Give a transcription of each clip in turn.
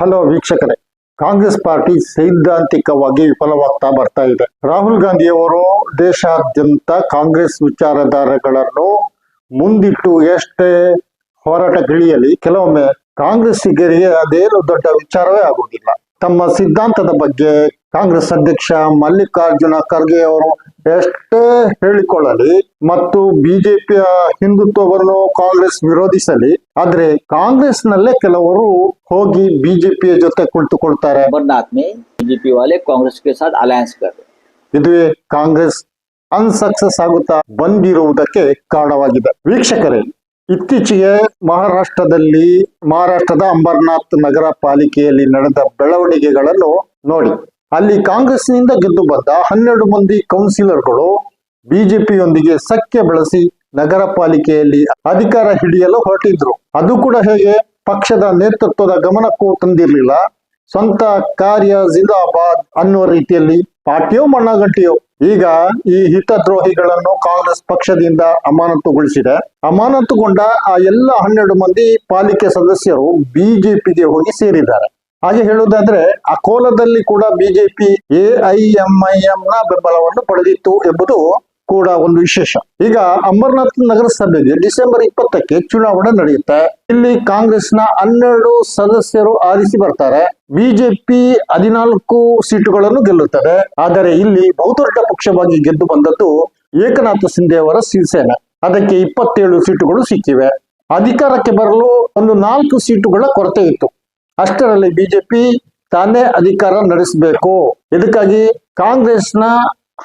Hello ವೀಕ್ಷಕರೇ, Congress party ಸೈದ್ಧಾಂತಿಕವಾಗಿ ವಿಫಲವಾಗ್ತಾ ಬರ್ತಾ ಇದೆ. ರಾಹುಲ್ ಗಾಂಧಿಯವರು ದೇಶಾದ್ಯಂತ ಕಾಂಗ್ರೆಸ್ ವಿಚಾರಧಾರೆಗಳನ್ನು ಮುಂದಿಟ್ಟು ಎಷ್ಟೇ ಹೋರಾಟಗಿಳಿಯಲಿ ಕೆಲವೊಮ್ಮೆ ಕಾಂಗ್ರೆಸ್ಸಿಗರಿಗೆ ಅದೇನು ದೊಡ್ಡ ವಿಚಾರವೇ ಆಗುವುದಿಲ್ಲ. ತಮ್ಮ ಸಿದ್ಧಾಂತದ ಬಗ್ಗೆ ಕಾಂಗ್ರೆಸ್ ಅಧ್ಯಕ್ಷ ಮಲ್ಲಿಕಾರ್ಜುನ ಖರ್ಗೆ ಅವರು ಎಷ್ಟೇ ಹೇಳಿಕೊಳ್ಳಲಿ ಮತ್ತು ಬಿಜೆಪಿಯ ಹಿಂದುತ್ವವನ್ನು ಕಾಂಗ್ರೆಸ್ ವಿರೋಧಿಸಲಿ ಆದ್ರೆ ಕಾಂಗ್ರೆಸ್ ನಲ್ಲೇ ಕೆಲವರು ಹೋಗಿ ಬಿಜೆಪಿಯ ಜೊತೆ ಕುಳಿತುಕೊಳ್ತಾರೆ. ಬಿಜೆಪಿ ವಾಲೆ ಕಾಂಗ್ರೆಸ್ ಅಲಯನ್ಸ್ ಇದು ಕಾಂಗ್ರೆಸ್ ಅನ್ಸಕ್ಸಸ್ ಆಗುತ್ತಾ ಬಂದಿರುವುದಕ್ಕೆ ಕಾರಣವಾಗಿದೆ. ವೀಕ್ಷಕರೇ ಇತ್ತೀಚೆಗೆ ಮಹಾರಾಷ್ಟ್ರದಲ್ಲಿ ಮಹಾರಾಷ್ಟ್ರದ ಅಂಬರ್ನಾಥ್ ನಗರ ಪಾಲಿಕೆಯಲ್ಲಿ ನಡೆದ ಬೆಳವಣಿಗೆಗಳನ್ನು ನೋಡಿ. ಅಲ್ಲಿ ಕಾಂಗ್ರೆಸ್ನಿಂದ ಗೆದ್ದು ಬಂದ ಹನ್ನೆರಡು ಮಂದಿ ಕೌನ್ಸಿಲರ್ಗಳು ಬಿಜೆಪಿಯೊಂದಿಗೆ ಸಖ್ಯ ಬೆಳೆಸಿ ನಗರ ಪಾಲಿಕೆಯಲ್ಲಿ ಅಧಿಕಾರ ಹಿಡಿಯಲು ಹೊರಟಿದ್ರು. ಅದು ಕೂಡ ಹೇಗೆ? ಪಕ್ಷದ ನೇತೃತ್ವದ ಗಮನಕ್ಕೂ ತಂದಿರಲಿಲ್ಲ. ಸ್ವಂತ ಕಾರ್ಯ ಜಿಂದಾಬಾದ್ ಅನ್ನುವ ರೀತಿಯಲ್ಲಿ ಪಾರ್ಟಿಯೋ ಮಣ್ಣಗಂಟಿಯೋ. ಈಗ ಈ ಹಿತದ್ರೋಹಿಗಳನ್ನು ಕಾಂಗ್ರೆಸ್ ಪಕ್ಷದಿಂದ ಅಮಾನತುಗೊಳಿಸಿದೆ. ಅಮಾನತುಗೊಂಡ ಆ ಎಲ್ಲ ಹನ್ನೆರಡು ಮಂದಿ ಪಾಲಿಕೆ ಸದಸ್ಯರು ಬಿಜೆಪಿಗೆ ಹೋಗಿ ಸೇರಿದ್ದಾರೆ. ಹಾಗೆ ಹೇಳುವುದಾದ್ರೆ, ಅಕೋಲದಲ್ಲಿ ಕೂಡ ಬಿಜೆಪಿ ಎಐಎಂಐಎಂ ನ ಬೆಂಬಲವನ್ನು ಪಡೆದಿತ್ತು ಎಂಬುದು ಕೂಡ ಒಂದು ವಿಶೇಷ. ಈಗ ಅಂಬರ್ನಾಥ್ ನಗರಸಭೆಗೆ ಡಿಸೆಂಬರ್ ಇಪ್ಪತ್ತಕ್ಕೆ ಚುನಾವಣೆ ನಡೆಯುತ್ತೆ. ಇಲ್ಲಿ ಕಾಂಗ್ರೆಸ್ನ ಹನ್ನೆರಡು ಸದಸ್ಯರು ಆರಿಸಿ ಬರ್ತಾರೆ. ಬಿಜೆಪಿ ಹದಿನಾಲ್ಕು ಸೀಟುಗಳನ್ನು ಗೆಲ್ಲುತ್ತದೆ. ಆದರೆ ಇಲ್ಲಿ ಬಹುದೊಡ್ಡ ಪಕ್ಷವಾಗಿ ಗೆದ್ದು ಬಂದದ್ದು ಏಕನಾಥ ಸಿಂಧೆ ಅವರ ಶಿವಸೇನೆ. ಅದಕ್ಕೆ ಇಪ್ಪತ್ತೇಳು ಸೀಟುಗಳು ಸಿಕ್ಕಿವೆ. ಅಧಿಕಾರಕ್ಕೆ ಬರಲು ಒಂದು ನಾಲ್ಕು ಸೀಟುಗಳ ಕೊರತೆ ಇತ್ತು. ಅಷ್ಟರಲ್ಲಿ ಬಿಜೆಪಿ ತಾನೇ ಅಧಿಕಾರ ನಡೆಸಬೇಕು. ಇದಕ್ಕಾಗಿ ಕಾಂಗ್ರೆಸ್ನ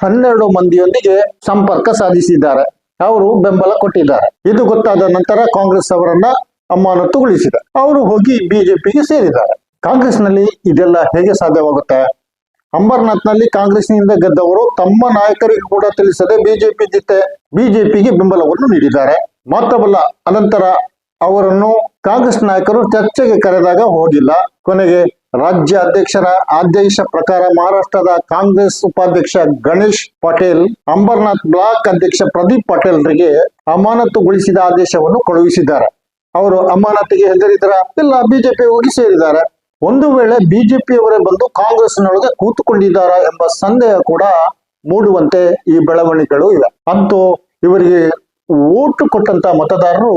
ಹನ್ನೆರಡು ಮಂದಿಯೊಂದಿಗೆ ಸಂಪರ್ಕ ಸಾಧಿಸಿದ್ದಾರೆ. ಅವರು ಬೆಂಬಲ ಕೊಟ್ಟಿದ್ದಾರೆ. ಇದು ಗೊತ್ತಾದ ನಂತರ ಕಾಂಗ್ರೆಸ್ ಅವರನ್ನ ಅಮಾನತುಗೊಳಿಸಿದೆ. ಅವರು ಹೋಗಿ ಬಿಜೆಪಿಗೆ ಸೇರಿದ್ದಾರೆ. ಕಾಂಗ್ರೆಸ್ನಲ್ಲಿ ಇದೆಲ್ಲ ಹೇಗೆ ಸಾಧ್ಯವಾಗುತ್ತೆ? ಅಂಬರ್ನಾಥ್ನಲ್ಲಿ ಕಾಂಗ್ರೆಸ್ನಿಂದ ಗೆದ್ದವರು ತಮ್ಮ ನಾಯಕರಿಗೆ ಕೂಡ ತಿಳಿಸದೆ ಬಿಜೆಪಿ ಜೊತೆ ಬಿಜೆಪಿಗೆ ಬೆಂಬಲವನ್ನು ನೀಡಿದ್ದಾರೆ. ಮಾತ್ರವಲ್ಲ, ಅನಂತರ ಅವರನ್ನು ಕಾಂಗ್ರೆಸ್ ನಾಯಕರು ಚರ್ಚೆಗೆ ಕರೆದಾಗ ಹೋಗಿಲ್ಲ. ಕೊನೆಗೆ ರಾಜ್ಯ ಅಧ್ಯಕ್ಷರ ಆದೇಶ ಪ್ರಕಾರ ಮಹಾರಾಷ್ಟ್ರದ ಕಾಂಗ್ರೆಸ್ ಉಪಾಧ್ಯಕ್ಷ ಗಣೇಶ್ ಪಟೇಲ್, ಅಂಬರ್ನಾಥ್ ಬ್ಲಾಕ್ ಅಧ್ಯಕ್ಷ ಪ್ರದೀಪ್ ಪಟೇಲ್ರಿಗೆ ಅಮಾನತುಗೊಳಿಸಿದ ಆದೇಶವನ್ನು ಕಳುಹಿಸಿದ್ದಾರೆ. ಅವರು ಅಮಾನತಿಗೆ ಹೆದರಿದ್ದಾರೆ? ಇಲ್ಲ, ಬಿಜೆಪಿ ಹೋಗಿ ಸೇರಿದ್ದಾರೆ. ಒಂದು ವೇಳೆ ಬಿಜೆಪಿಯವರೇ ಬಂದು ಕಾಂಗ್ರೆಸ್ನೊಳಗೆ ಕೂತುಕೊಂಡಿದ್ದಾರೆ ಎಂಬ ಸಂದೇಹ ಕೂಡ ಮೂಡುವಂತೆ ಈ ಬೆಳವಣಿಗೆಗಳು ಇವೆ. ಅಂತೂ ಇವರಿಗೆ ಓಟು ಕೊಟ್ಟಂತ ಮತದಾರರು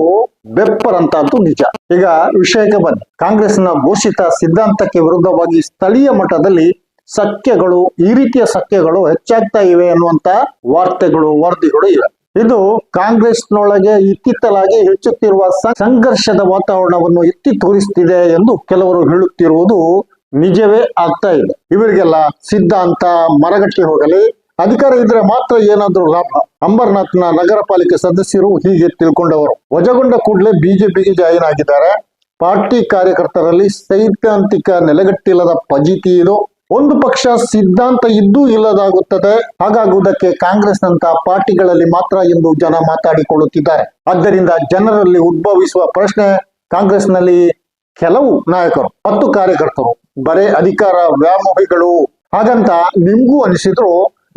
ಬೆಪ್ಪರಂತದ್ದು ನಿಜ. ಈಗ ವಿಷಯಕ್ಕೆ ಬನ್ನಿ. ಕಾಂಗ್ರೆಸ್ನ ಘೋಷಿತ ಸಿದ್ಧಾಂತಕ್ಕೆ ವಿರುದ್ಧವಾಗಿ ಸ್ಥಳೀಯ ಮಟ್ಟದಲ್ಲಿ ಸಖ್ಯಗಳು, ಈ ರೀತಿಯ ಸಖ್ಯಗಳು ಹೆಚ್ಚಾಗ್ತಾ ಇವೆ ಅನ್ನುವಂತ ವಾರ್ತೆಗಳು, ವರದಿಗಳು ಇವೆ. ಇದು ಕಾಂಗ್ರೆಸ್ನೊಳಗೆ ಇತ್ತಿತ್ತಲಾಗಿ ಹೆಚ್ಚುತ್ತಿರುವ ಸಂಘರ್ಷದ ವಾತಾವರಣವನ್ನು ಎತ್ತಿ ತೋರಿಸ್ತಿದೆ ಎಂದು ಕೆಲವರು ಹೇಳುತ್ತಿರುವುದು ನಿಜವೇ ಆಗ್ತಾ ಇದೆ. ಇವರಿಗೆಲ್ಲ ಸಿದ್ಧಾಂತ ಮರಗಟ್ಟಿ ಹೋಗಲಿ ಅಧಿಕಾರ ಇದ್ರೆ ಮಾತ್ರ ಏನಾದ್ರೂ ಲಾಭ. ಅಂಬರ್ನಾಥ್ನ ನಗರ ಪಾಲಿಕೆ ಸದಸ್ಯರು ಹೀಗೆ ತಿಳ್ಕೊಂಡವರು. ವಜಗೊಂಡ ಕೂಡಲೇ ಬಿಜೆಪಿಗೆ ಜಾಯಿನ್ ಆಗಿದ್ದಾರೆ. ಪಾರ್ಟಿ ಕಾರ್ಯಕರ್ತರಲ್ಲಿ ಸೈದ್ಧಾಂತಿಕ ನೆಲೆಗಟ್ಟಿಲ್ಲದ ಪಜಿತಿ ಇದು. ಒಂದು ಪಕ್ಷ ಸಿದ್ಧಾಂತ ಇದ್ದೂ ಇಲ್ಲದಾಗುತ್ತದೆ. ಹಾಗಾಗುವುದಕ್ಕೆ ಕಾಂಗ್ರೆಸ್ನಂತ ಪಾರ್ಟಿಗಳಲ್ಲಿ ಮಾತ್ರ ಎಂದು ಜನ ಮಾತಾಡಿಕೊಳ್ಳುತ್ತಿದ್ದಾರೆ. ಆದ್ದರಿಂದ ಜನರಲ್ಲಿ ಉದ್ಭವಿಸುವ ಪ್ರಶ್ನೆ, ಕಾಂಗ್ರೆಸ್ನಲ್ಲಿ ಕೆಲವು ನಾಯಕರು ಮತ್ತು ಕಾರ್ಯಕರ್ತರು, ಬರೇ ಅಧಿಕಾರ ವ್ಯಾಮೋಹಿಗಳು. ಹಾಗಂತ ನಿಮಗೂ ಅನಿಸಿದ್ರು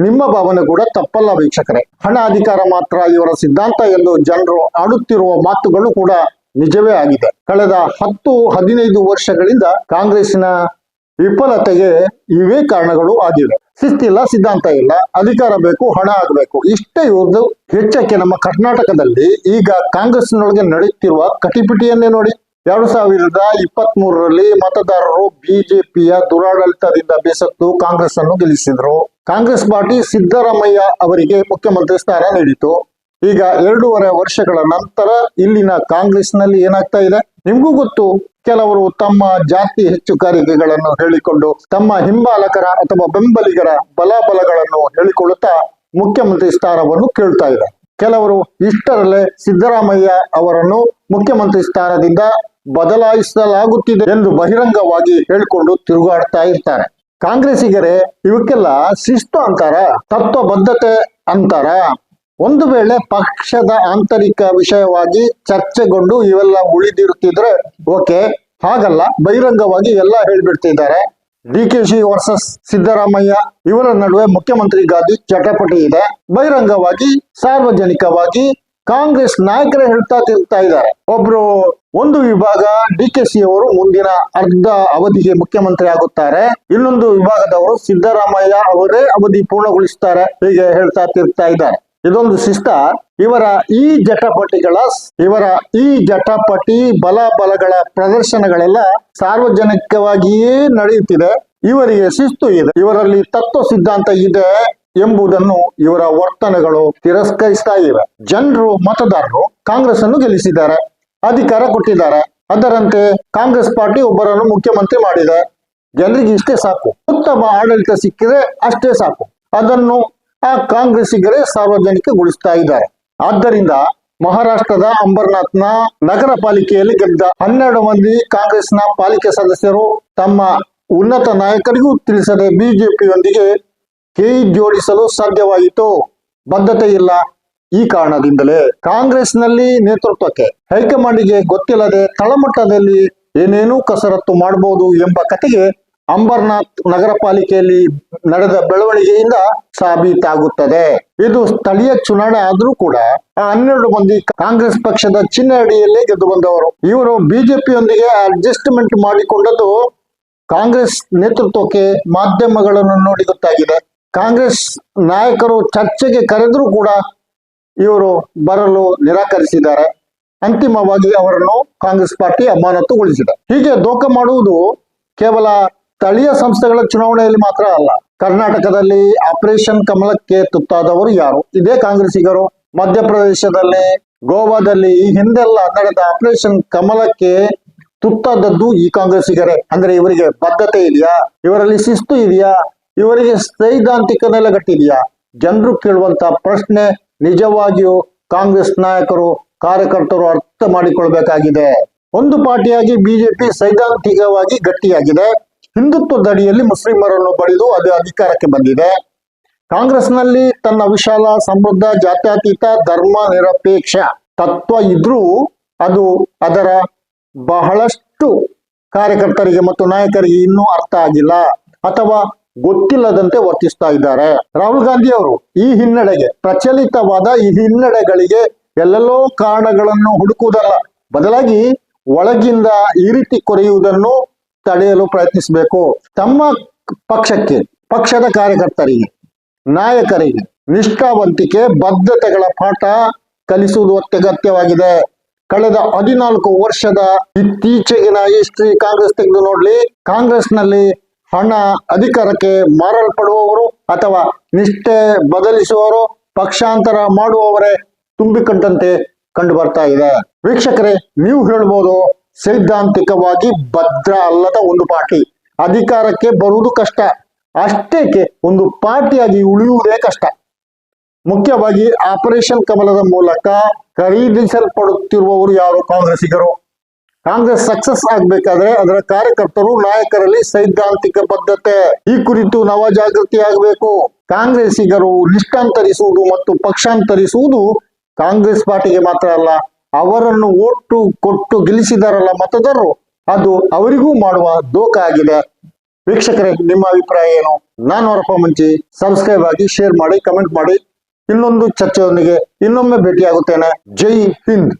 ನಿಮ್ಮ ಭಾವನೆ ಕೂಡ ತಪ್ಪಲ್ಲ ವೀಕ್ಷಕರೇ. ಹಣ ಅಧಿಕಾರ ಮಾತ್ರ ಇವರ ಸಿದ್ಧಾಂತ ಎಂದು ಜನರು ಆಡುತ್ತಿರುವ ಮಾತುಗಳು ಕೂಡ ನಿಜವೇ ಆಗಿದೆ. ಕಳೆದ ಹತ್ತು, ಹದಿನೈದು ವರ್ಷಗಳಿಂದ ಕಾಂಗ್ರೆಸ್ನ ವಿಫಲತೆಗೆ ಇವೇ ಕಾರಣಗಳು ಆಗಿವೆ ಶಿಸ್ತಿಲ್ಲ ಸಿದ್ಧಾಂತ ಇಲ್ಲ, ಅಧಿಕಾರ ಬೇಕು, ಹಣ ಆಗಬೇಕು. ಇಷ್ಟೇ ಇವ್ರದ್ದು ಹೆಚ್ಚಕ್ಕೆ ನಮ್ಮ ಕರ್ನಾಟಕದಲ್ಲಿ ಈಗ ಕಾಂಗ್ರೆಸ್ನೊಳಗೆ ನಡೆಯುತ್ತಿರುವ ಕಟಿಪಿಟಿಯನ್ನೇ ನೋಡಿ. ಎರಡು ಸಾವಿರದ ಇಪ್ಪತ್ತ್ ಮೂರರಲ್ಲಿ ಮತದಾರರು ಬಿಜೆಪಿಯ ದುರಾಡಳಿತದಿಂದ ಬೇಸತ್ತು ಕಾಂಗ್ರೆಸ್ ಅನ್ನು ಗೆಲ್ಲಿಸಿದ್ರು. ಕಾಂಗ್ರೆಸ್ ಪಾರ್ಟಿ ಸಿದ್ದರಾಮಯ್ಯ ಅವರಿಗೆ ಮುಖ್ಯಮಂತ್ರಿ ಸ್ಥಾನ ನೀಡಿತು. ಈಗ ಎರಡೂವರೆ ವರ್ಷಗಳ ನಂತರ ಇಲ್ಲಿನ ಕಾಂಗ್ರೆಸ್ನಲ್ಲಿ ಏನಾಗ್ತಾ ಇದೆ? ನಿಮಗೂ ಗೊತ್ತು, ಕೆಲವರು ತಮ್ಮ ಜಾತಿ ಹೆಚ್ಚು ಕಾರಿಕೆಗಳನ್ನು ಹೇಳಿಕೊಂಡು ತಮ್ಮ ಹಿಂಬಾಲಕರ ಅಥವಾ ಬೆಂಬಲಿಗರ ಬಲಾಬಲಗಳನ್ನು ಹೇಳಿಕೊಳ್ಳುತ್ತಾ ಮುಖ್ಯಮಂತ್ರಿ ಸ್ಥಾನವನ್ನು ಕೇಳ್ತಾ ಇದೆ ಕೆಲವರು ಇಷ್ಟರಲ್ಲೇ ಸಿದ್ದರಾಮಯ್ಯ ಅವರನ್ನು ಮುಖ್ಯಮಂತ್ರಿ ಸ್ಥಾನದಿಂದ ಬದಲಾಯಿಸಲಾಗುತ್ತಿದೆ ಎಂದು ಬಹಿರಂಗವಾಗಿ ಹೇಳಿಕೊಂಡು ತಿರುಗಾಡ್ತಾ ಇರ್ತಾರೆ. ಕಾಂಗ್ರೆಸ್ಸಿಗರೇ, ಇವಕ್ಕೆಲ್ಲ ಶಿಸ್ತು ಅಂತಾರ? ತತ್ವಬದ್ಧತೆ ಅಂತಾರ? ಒಂದು ವೇಳೆ ಪಕ್ಷದ ಆಂತರಿಕ ವಿಷಯವಾಗಿ ಚರ್ಚೆಗೊಂಡು ಇವೆಲ್ಲ ಉಳಿದಿರುತ್ತಿದ್ರೆ ಓಕೆ, ಹಾಗಲ್ಲ, ಬಹಿರಂಗವಾಗಿ ಎಲ್ಲ ಹೇಳ್ಬಿಡ್ತಿದ್ದಾರೆ. D K she versus Siddaramaiah, ಇವರ ನಡುವೆ ಮುಖ್ಯಮಂತ್ರಿ ಗಾದಿ ಚಟಪಟಿ ಇದೆ. ಬಹಿರಂಗವಾಗಿ, ಸಾರ್ವಜನಿಕವಾಗಿ ಕಾಂಗ್ರೆಸ್ ನಾಯಕರೇ ಹೇಳ್ತಾ ತಿರ್ತಾ ಇದ್ದಾರೆ. ಒಬ್ರು ಒಂದು ವಿಭಾಗ ಡಿ ಕೆ ಸಿ ಅವರು ಮುಂದಿನ ಅರ್ಧ ಅವಧಿಗೆ ಮುಖ್ಯಮಂತ್ರಿ ಆಗುತ್ತಾರೆ ಇನ್ನೊಂದು ವಿಭಾಗದವರು ಸಿದ್ದರಾಮಯ್ಯ ಅವರೇ ಅವಧಿ ಪೂರ್ಣಗೊಳಿಸುತ್ತಾರೆ ಹೀಗೆ ಹೇಳ್ತಾ ತಿರ್ತಾ ಇದ್ದಾರೆ. ಇದೊಂದು ಶಿಸ್ತ. ಇವರ ಈ ಜಟಪಟಿಗಳ ಇವರ ಈ ಜಟಪಟಿ ಬಲ ಬಲಗಳ ಪ್ರದರ್ಶನಗಳೆಲ್ಲ ಸಾರ್ವಜನಿಕವಾಗಿಯೇ ನಡೆಯುತ್ತಿದೆ. ಇವರಿಗೆ ಶಿಸ್ತು ಇದೆ. ಇವರಲ್ಲಿ ತತ್ವ ಸಿದ್ಧಾಂತ ಇದೆ ಎಂಬುದನ್ನು ಇವರ ವರ್ತನೆಗಳು ತಿರಸ್ಕರಿಸ್ತಾ ಇವೆ. ಜನರು, ಮತದಾರರು ಕಾಂಗ್ರೆಸ್ ಅನ್ನು ಗೆಲ್ಲಿಸಿದ್ದಾರೆ. ಅಧಿಕಾರ ಕೊಟ್ಟಿದ್ದಾರೆ. ಅದರಂತೆ ಕಾಂಗ್ರೆಸ್ ಪಾರ್ಟಿ ಒಬ್ಬರನ್ನು ಮುಖ್ಯಮಂತ್ರಿ ಮಾಡಿದೆ. ಜನರಿಗೆ ಇಷ್ಟೇ ಸಾಕು. ಉತ್ತಮ ಆಡಳಿತ ಸಿಕ್ಕಿದ್ರೆ ಅಷ್ಟೇ ಸಾಕು. ಅದನ್ನು ಆ ಕಾಂಗ್ರೆಸ್ಸಿಗರೇ ಸಾರ್ವಜನಿಕಗೊಳಿಸ್ತಾ ಇದ್ದಾರೆ. ಆದ್ದರಿಂದ ಮಹಾರಾಷ್ಟ್ರದ ಅಂಬರ್ನಾಥ್ನ ನಗರ ಪಾಲಿಕೆಯಲ್ಲಿ ಗೆದ್ದ ಹನ್ನೆರಡು ಮಂದಿ ಕಾಂಗ್ರೆಸ್ನ ಪಾಲಿಕೆ ಸದಸ್ಯರು ತಮ್ಮ ಉನ್ನತ ನಾಯಕರಿಗೂ ತಿಳಿಸದೆ ಬಿಜೆಪಿಯೊಂದಿಗೆ ಕೈ ಜೋಡಿಸಲು ಸಾಧ್ಯವಾಯಿತು. ಬದ್ಧತೆ ಇಲ್ಲ. ಈ ಕಾರಣದಿಂದಲೇ ಕಾಂಗ್ರೆಸ್ನಲ್ಲಿ ನೇತೃತ್ವಕ್ಕೆ ಹೈಕಮಾಂಡಿಗೆ ಗೊತ್ತಿಲ್ಲದೆ ತಳಮಟ್ಟದಲ್ಲಿ ಏನೇನೂ ಕಸರತ್ತು ಮಾಡಬಹುದು ಎಂಬ ಕತೆಗೆ ಅಂಬರ್ನಾಥ್ ನಗರ ಪಾಲಿಕೆಯಲ್ಲಿ ನಡೆದ ಬೆಳವಣಿಗೆಯಿಂದ ಸಾಬೀತಾಗುತ್ತದೆ. ಇದು ಸ್ಥಳೀಯ ಚುನಾವಣೆ ಆದ್ರೂ ಕೂಡ ಹನ್ನೆರಡು ಮಂದಿ ಕಾಂಗ್ರೆಸ್ ಪಕ್ಷದ ಚಿಹ್ನೆ ಅಡಿಯಲ್ಲಿ ಗೆದ್ದು ಬಂದವರು. ಇವರು ಬಿಜೆಪಿಯೊಂದಿಗೆ ಅಡ್ಜಸ್ಟ್ಮೆಂಟ್ ಮಾಡಿಕೊಂಡದ್ದು ಕಾಂಗ್ರೆಸ್ ನೇತೃತ್ವಕ್ಕೆ ಮಾಧ್ಯಮಗಳನ್ನು ನೋಡಿ ಗೊತ್ತಾಗಿದೆ. ಕಾಂಗ್ರೆಸ್ ನಾಯಕರು ಚರ್ಚೆಗೆ ಕರೆದರೂ ಕೂಡ ಇವರು ಬರಲು ನಿರಾಕರಿಸಿದ್ದಾರೆ. ಅಂತಿಮವಾಗಿ ಅವರನ್ನು ಕಾಂಗ್ರೆಸ್ ಪಾರ್ಟಿ ಅಮಾನತುಗೊಳಿಸಿದೆ. ಹೀಗೆ ದೋಖ ಮಾಡುವುದು ಕೇವಲ ಸ್ಥಳೀಯ ಸಂಸ್ಥೆಗಳ ಚುನಾವಣೆಯಲ್ಲಿ ಮಾತ್ರ ಅಲ್ಲ, ಕರ್ನಾಟಕದಲ್ಲಿ ಆಪರೇಷನ್ ಕಮಲಕ್ಕೆ ತುತ್ತಾದವರು ಯಾರು? ಇದೇ ಕಾಂಗ್ರೆಸ್ಸಿಗರು. ಮಧ್ಯಪ್ರದೇಶದಲ್ಲಿ, ಗೋವಾದಲ್ಲಿ ಈ ಹಿಂದೆಲ್ಲ ನಡೆದ ಆಪರೇಷನ್ ಕಮಲಕ್ಕೆ ತುತ್ತಾದದ್ದು ಈ ಕಾಂಗ್ರೆಸ್ಸಿಗರೇ. ಅಂದ್ರೆ ಇವರಿಗೆ ಬದ್ಧತೆ ಇದೆಯಾ? ಇವರಲ್ಲಿ ಶಿಸ್ತು ಇದೆಯಾ? ಇವರಿಗೆ ಸೈದ್ಧಾಂತಿಕ ನೆಲೆಗಟ್ಟಿದೆಯಾ? ಜನರು ಕೇಳುವಂತ ಪ್ರಶ್ನೆ ನಿಜವಾಗಿಯೂ ಕಾಂಗ್ರೆಸ್ ನಾಯಕರು ಕಾರ್ಯಕರ್ತರು ಅರ್ಥ ಮಾಡಿಕೊಳ್ಬೇಕಾಗಿದೆ. ಒಂದು ಪಾರ್ಟಿಯಾಗಿ ಬಿಜೆಪಿ ಸೈದ್ಧಾಂತಿಕವಾಗಿ ಗಟ್ಟಿಯಾಗಿದೆ. ಹಿಂದುತ್ವದ ಅಡಿಯಲ್ಲಿ ಮುಸ್ಲಿಮರನ್ನು ಬಡಿದು ಅದು ಅಧಿಕಾರಕ್ಕೆ ಬಂದಿದೆ. ಕಾಂಗ್ರೆಸ್ನಲ್ಲಿ ತನ್ನ ವಿಶಾಲ, ಸಮೃದ್ಧ ಜಾತ್ಯತೀತ ಧರ್ಮ ನಿರಪೇಕ್ಷ ತತ್ವ ಇದ್ರೂ ಅದು ಅದರ ಬಹಳಷ್ಟು ಕಾರ್ಯಕರ್ತರಿಗೆ ಮತ್ತು ನಾಯಕರಿಗೆ ಇನ್ನೂ ಅರ್ಥ ಆಗಿಲ್ಲ. ಅಥವಾ ಗೊತ್ತಿಲ್ಲದಂತೆ ವರ್ತಿಸ್ತಾ ಇದ್ದಾರೆ. ರಾಹುಲ್ ಗಾಂಧಿ ಅವರು ಈ ಹಿನ್ನಡೆಗೆ ಪ್ರಚಲಿತವಾದ ಈ ಹಿನ್ನಡೆಗಳಿಗೆ ಎಲ್ಲೆಲ್ಲೋ ಕಾರಣಗಳನ್ನು ಹುಡುಕುವುದಲ್ಲ. ಬದಲಾಗಿ ಒಳಗಿಂದ ಈ ರೀತಿ ಕೊರೆಯುವುದನ್ನು ತಡೆಯಲು ಪ್ರಯತ್ನಿಸಬೇಕು. ತಮ್ಮ ಪಕ್ಷಕ್ಕೆ, ಪಕ್ಷದ ಕಾರ್ಯಕರ್ತರಿಗೆ, ನಾಯಕರಿಗೆ ನಿಷ್ಠಾವಂತಿಕೆ, ಬದ್ಧತೆಗಳ ಪಾಠ ಕಲಿಸುವುದು ಅತ್ಯಗತ್ಯವಾಗಿದೆ. ಕಳೆದ ಹದಿನಾಲ್ಕು ವರ್ಷದ ಇತ್ತೀಚೆಗಿನ ಹಿಸ್ಟ್ರಿ ಕಾಂಗ್ರೆಸ್ ತೆಗೆದು ನೋಡ್ಲಿ. ಕಾಂಗ್ರೆಸ್ನಲ್ಲಿ ಹಣ ಅಧಿಕಾರಕ್ಕೆ ಮಾರಲ್ಪಡುವವರು ಅಥವಾ ನಿಷ್ಠೆ ಬದಲಿಸುವವರು ಪಕ್ಷಾಂತರ ಮಾಡುವವರೇ ತುಂಬಿಕೊಂಡಂತೆ ಕಂಡು ಬರ್ತಾ ಇದೆ. ವೀಕ್ಷಕರೇ, ನೀವು ಹೇಳ್ಬೋದು ಸೈದ್ಧಾಂತಿಕವಾಗಿ ಭದ್ರ ಅಲ್ಲದ ಒಂದು ಪಾರ್ಟಿ. ಅಧಿಕಾರಕ್ಕೆ ಬರುವುದು ಕಷ್ಟ. ಅಷ್ಟೇಕೆ, ಒಂದು ಪಾರ್ಟಿಯಾಗಿ ಉಳಿಯುವುದೇ ಕಷ್ಟ. ಮುಖ್ಯವಾಗಿ ಆಪರೇಷನ್ ಕಮಲದ ಮೂಲಕ ಖರೀದಿಸಲ್ಪಡುತ್ತಿರುವವರು ಯಾರು? ಕಾಂಗ್ರೆಸ್ಸಿಗರು. ಕಾಂಗ್ರೆಸ್ ಸಕ್ಸಸ್ ಆಗ್ಬೇಕಾದ್ರೆ ಅದರ ಕಾರ್ಯಕರ್ತರು, ನಾಯಕರಲ್ಲಿ ಸೈದ್ಧಾಂತಿಕ ಬದ್ಧತೆ. ಈ ಕುರಿತು ನವ ಜಾಗೃತಿ ಆಗಬೇಕು. ಕಾಂಗ್ರೆಸ್ಸಿಗರು ನಿಷ್ಠಾಂತರಿಸುವುದು ಮತ್ತು ಪಕ್ಷಾಂತರಿಸುವುದು ಕಾಂಗ್ರೆಸ್ ಪಾರ್ಟಿಗೆ ಮಾತ್ರ ಅಲ್ಲ, ಅವರನ್ನು ಒಟ್ಟು ಕೊಟ್ಟು ಗೆಲ್ಲಿಸಿದಾರಲ್ಲ ಮತದಾರರು, ಅದು ಅವರಿಗೂ ಮಾಡುವ ದೋಖ ಆಗಿದೆ. ವೀಕ್ಷಕರೇ, ನಿಮ್ಮ ಅಭಿಪ್ರಾಯ ಏನು? ನಾನು ಹೊರಪ ಮುಂಚೆ ಸಬ್ಸ್ಕ್ರೈಬ್ ಆಗಿ ಶೇರ್ ಮಾಡಿ ಕಮೆಂಟ್ ಮಾಡಿ. ಇನ್ನೊಂದು ಚರ್ಚೆಯೊಂದಿಗೆ ಇನ್ನೊಮ್ಮೆ ಭೇಟಿಯಾಗುತ್ತೇನೆ. ಜೈ ಹಿಂದ್!